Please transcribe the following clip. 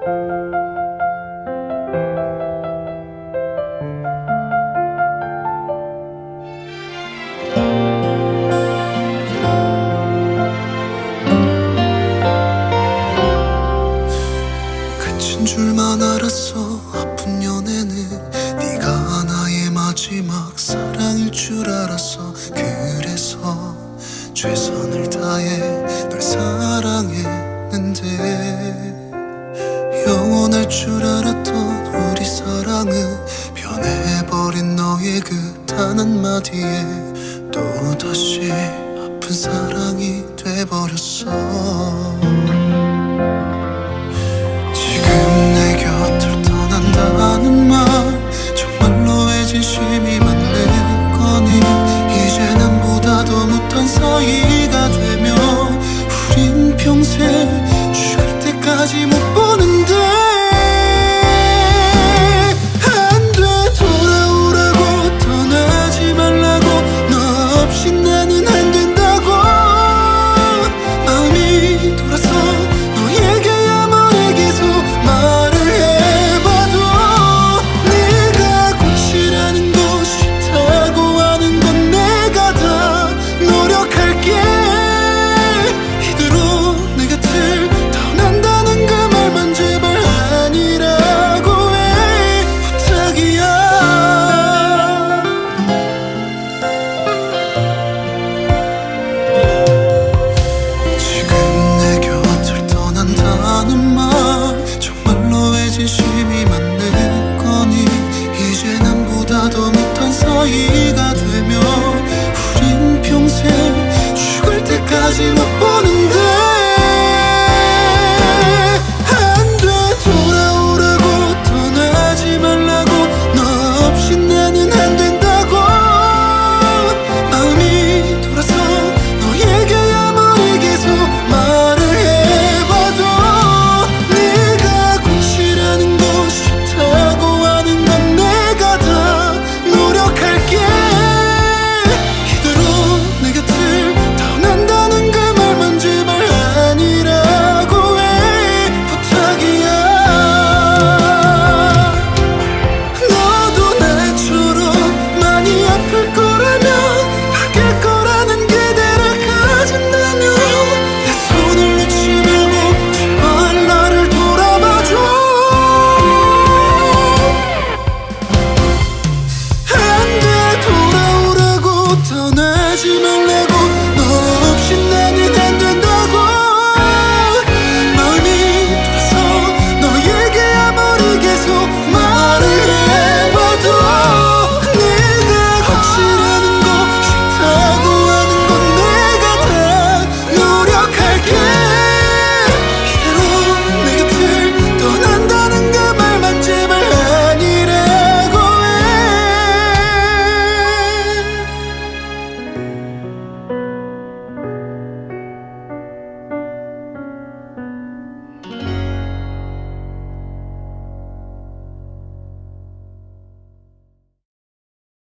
그친 줄만 알았어. 아픈 연애는 네가 나의 마지막 사랑일 줄 알았어. 그래서 최선을 다해 사랑은 변해버린 너의 그 단 한마디에 또다시 아픈 사랑이 돼버렸어.